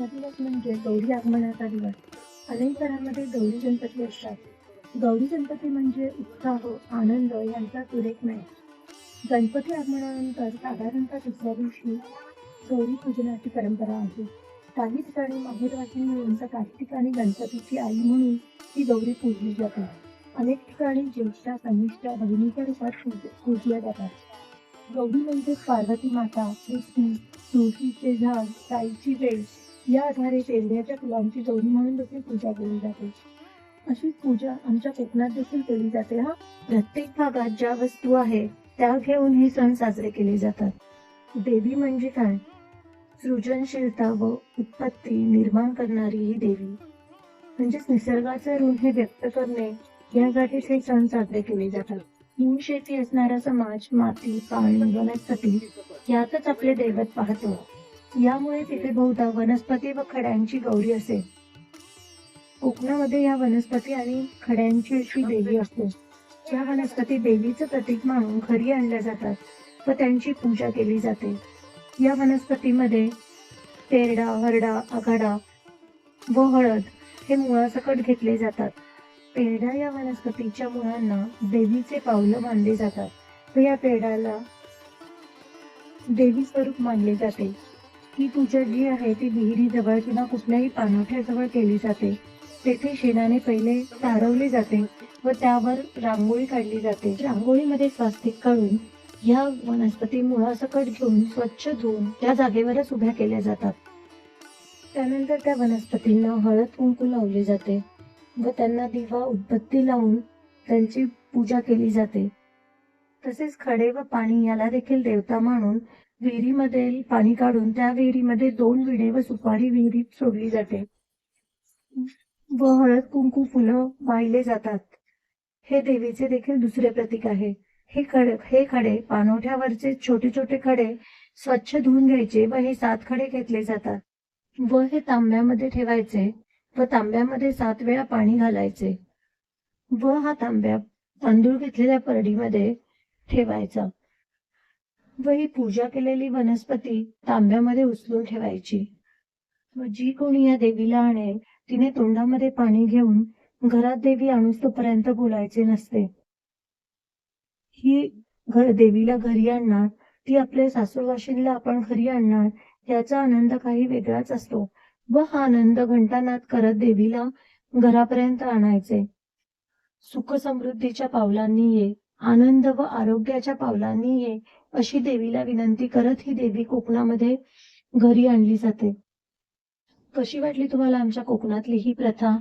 आजचा दिवस म्हणजे गौरी आगमनाचा दिवस. अनेक घरांमध्ये गौरी गणपती असतात. गौरी गणपती म्हणजे उत्साह आनंद यांचा सुरेख नाही. गणपती आगमनानंतर साधारणतः दुसऱ्या दिवशी गौरी पूजनाची परंपरा आहे. काही ठिकाणी माहेरवासी मिळून तर काही ठिकाणी गणपतीची आई म्हणून ती गौरी पूजली जाते. अनेक ठिकाणी ज्येष्ठा कनिष्ठा भगिनीच्या रूपात पूज- पूजल्या जातात. गौरी म्हणजे पार्वती माता कृष्ण तुळशीचे झाड साईची वेळ या आधारे तेरड्याच्या फुलांची जोडी म्हणून देखील पूजा केली जाते. अशी पूजा आमच्या कोकणात देखील केली जाते. हा प्रत्येक भागात ज्या वस्तू आहे त्या घेऊन हे सण साजरे केले जातात. देवी म्हणजे काय? सृजनशीलता व उत्पत्ती निर्माण करणारी ही देवी. म्हणजेच निसर्गाचे ऋण हे व्यक्त करणे यासाठीच हे सण साजरे केले जातात. मूळ शेती असणारा समाज माती पाणी वनस्पती यातच आपले दैवत पाहतो. यामुळे तिथे बहुधा वनस्पती व खड्यांची गौरी असे. कोकणामध्ये या वनस्पती आणि खड्यांची अशी देवी असते. या वनस्पती देवीचं प्रतीक मानून घरी आणल्या जातात व त्यांची पूजा केली जाते. या वनस्पतीमध्ये तेरडा हरडा आघाडा व हळद हे मुळासकट घेतले जातात. पेरडा या वनस्पतीच्या मुळांना देवीचे पावलं मानले जातात व या पेरडाला देवी स्वरूप मानले जाते. ही पूजा जी आहे ती विहिरी जवळ किंवा कुठल्याही पाणवठ्याजवळ केली जाते. तेथे शेणाने पहिले तारवले जाते व त्यावर रांगोळी काढली जाते. रांगोळीमध्ये स्वास्तिक काढून ह्या वनस्पती मुळासकट घेऊन स्वच्छ धुवून त्या जागेवरच उभ्या केल्या जातात. त्यानंतर त्या वनस्पतींना हळद कुंकू लावले जाते व त्यांना दिवा उदबत्ती लावून त्यांची पूजा केली जाते. तसेच खडे व पाणी याला देखील देवता मानून विहिरीमध्ये पाणी काढून त्या विहिरीमध्ये दोन विडे व सुपारी विहिरीत सोडली जाते. व हळद कुंकू फुलं वाहिले जातात. हे देवीचे देखील दुसरे प्रतीक आहे. हे खडे हे खडे पानोठ्यावरचे छोटे छोटे खडे स्वच्छ धुवून घ्यायचे व हे सात खडे घेतले जातात. व हे तांब्यामध्ये ठेवायचे व तांब्यामध्ये सात वेळा पाणी घालायचे. व हा तांब्या तांदूळ घेतलेल्या परडीमध्ये ठेवायचा. व ही पूजा केलेली वनस्पती तांब्यामध्ये उचलून ठेवायची. व जी कोणी या देवीला आणेल तिने तोंडामध्ये पाणी घेऊन घरात देवी आणूस तोपर्यंत बोलायचे नसते. ही घर देवीला घरी आणणार ती आपल्या सासूरवाशीला आपण घरी आणणार याचा आनंद काही वेगळाच असतो. व हा आनंद घंटानाद करत देवीला घरापर्यंत आणायचे. सुख समृद्धीच्या पावलांनी ये आनंद व आरोग्याच्या पावलांनी ये अशी देवीला विनंती करत ही देवी कोकणामध्ये घरी आणली जाते. कशी वाटली तुम्हाला आमच्या कोकणातली ही प्रथा?